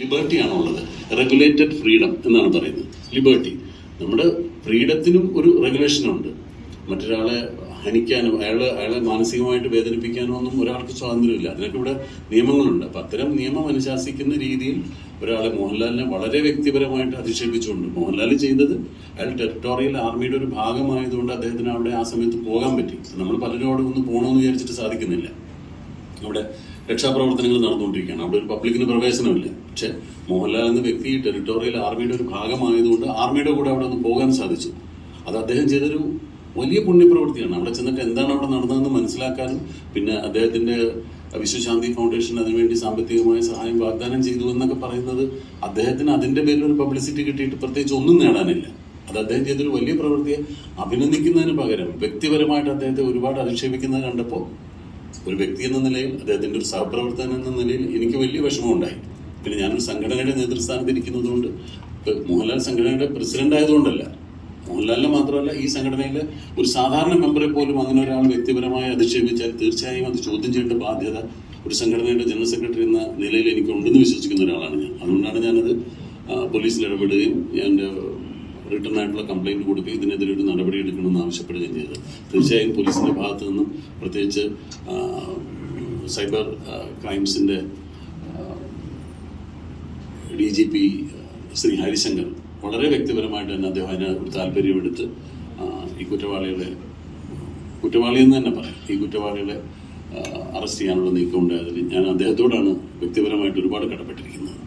ലിബർട്ടിയാണ് ഉള്ളത്? Regulated freedom എന്നാണ് പറയുന്നത്. ലിബേർട്ടി നമ്മുടെ ഫ്രീഡത്തിനും ഒരു റെഗുലേഷനുണ്ട് മറ്റൊരാളെ ഹനിക്കാനും അയാളെ അയാളെ മാനസികമായിട്ട് വേദനിപ്പിക്കാനോ ഒന്നും ഒരാൾക്ക് സ്വാതന്ത്ര്യമില്ല. അതിനൊക്കെ ഇവിടെ നിയമങ്ങളുണ്ട്. അപ്പം അത്തരം നിയമം അനുശാസിക്കുന്ന രീതിയിൽ ഒരാളെ മോഹൻലാലിനെ വളരെ വ്യക്തിപരമായിട്ട് അധിക്ഷേപിച്ചുകൊണ്ട് മോഹൻലാൽ ചെയ്തത് അയാൾ ടെറിട്ടോറിയൽ ആർമിയുടെ ഒരു ഭാഗമായതുകൊണ്ട് അദ്ദേഹത്തിന് അവിടെ ആ സമയത്ത് പോകാൻ പറ്റി. നമ്മൾ പലരും അവിടെ ഒന്ന് പോകണമെന്ന് വിചാരിച്ചിട്ട് സാധിക്കുന്നില്ല. അവിടെ രക്ഷാപ്രവർത്തനങ്ങൾ നടന്നുകൊണ്ടിരിക്കുകയാണ്. അവിടെ ഒരു പബ്ലിക്കിന് പ്രവേശനമില്ല. പക്ഷേ മോഹൻലാൽ എന്ന വ്യക്തി ടെറിട്ടോറിയൽ ആർമിയുടെ ഒരു ഭാഗമായതുകൊണ്ട് ആർമിയുടെ കൂടെ അവിടെ ഒന്ന് പോകാൻ സാധിച്ചു. അത് അദ്ദേഹം ചെയ്തൊരു വലിയ പുണ്യപ്രവൃത്തിയാണ്. അവിടെ ചെന്നിട്ട് എന്താണ് അവിടെ നടന്നതെന്ന് മനസ്സിലാക്കാനും പിന്നെ അദ്ദേഹത്തിന്റെ വിശ്വശാന്തി ഫൗണ്ടേഷൻ അതിനുവേണ്ടി സാമ്പത്തികമായ സഹായം വാഗ്ദാനം ചെയ്തു എന്നൊക്കെ പറയുന്നത് അദ്ദേഹത്തിന് അതിന്റെ പേരിൽ ഒരു പബ്ലിസിറ്റി കിട്ടിയിട്ട് പ്രത്യേകിച്ച് ഒന്നും നേടാനില്ല. അത് അദ്ദേഹം ചെയ്തൊരു വലിയ പ്രവൃത്തിയെ അഭിനന്ദിക്കുന്നതിന് പകരം വ്യക്തിപരമായിട്ട് അദ്ദേഹത്തെ ഒരുപാട് അധിക്ഷേപിക്കുന്നത് കണ്ടപ്പോൾ ഒരു വ്യക്തി എന്ന നിലയിൽ അദ്ദേഹത്തിന്റെ ഒരു സഹപ്രവർത്തകൻ എന്ന നിലയിൽ എനിക്ക് വലിയ വിഷമമുണ്ടായി. പിന്നെ ഞാനൊരു സംഘടനയുടെ നേതൃസ്ഥാനത്ത് ഇരിക്കുന്നതുകൊണ്ട് മോഹൻലാൽ സംഘടനയുടെ പ്രസിഡന്റ് ആയതുകൊണ്ടല്ല മോഹൻലാലിനെ മാത്രമല്ല ഈ സംഘടനയിലെ ഒരു സാധാരണ മെമ്പറെ പോലും അങ്ങനെ ഒരാൾ വ്യക്തിപരമായി അധിക്ഷേപിച്ചാൽ തീർച്ചയായും അത് ചോദ്യം ചെയ്യേണ്ട ബാധ്യത ഒരു സംഘടനയുടെ ജനറൽ സെക്രട്ടറി എന്ന നിലയിൽ എനിക്ക് ഉണ്ടെന്ന് വിശ്വസിക്കുന്ന ഒരാളാണ് ഞാൻ. അതുകൊണ്ടാണ് ഞാനത് പോലീസിൽ ഇടപെടുകയും എന്റെ റിട്ടേൺ ആയിട്ടുള്ള കംപ്ലൈന്റ് കൊടുത്ത് ഇതിനെതിരെ ഒരു നടപടി എടുക്കണമെന്ന് ആവശ്യപ്പെടുകയും ചെയ്തത്. തീർച്ചയായും പോലീസിന്റെ ഭാഗത്ത് നിന്നും പ്രത്യേകിച്ച് cyber ക്രൈംസിന്റെ D G P Shri Harishankar വളരെ വ്യക്തിപരമായിട്ട് തന്നെ അദ്ദേഹം അതിന് ഒരു താല്പര്യമെടുത്ത് ഈ കുറ്റവാളികളെ കുറ്റവാളി എന്ന് തന്നെ പറയാം. ഈ കുറ്റവാളികളെ അറസ്റ്റ് ചെയ്യാനുള്ള നീക്കം ഉണ്ടായതിൽ ഞാൻ അദ്ദേഹത്തോടാണ് വ്യക്തിപരമായിട്ട് ഒരുപാട് കടപ്പെട്ടിരിക്കുന്നത്.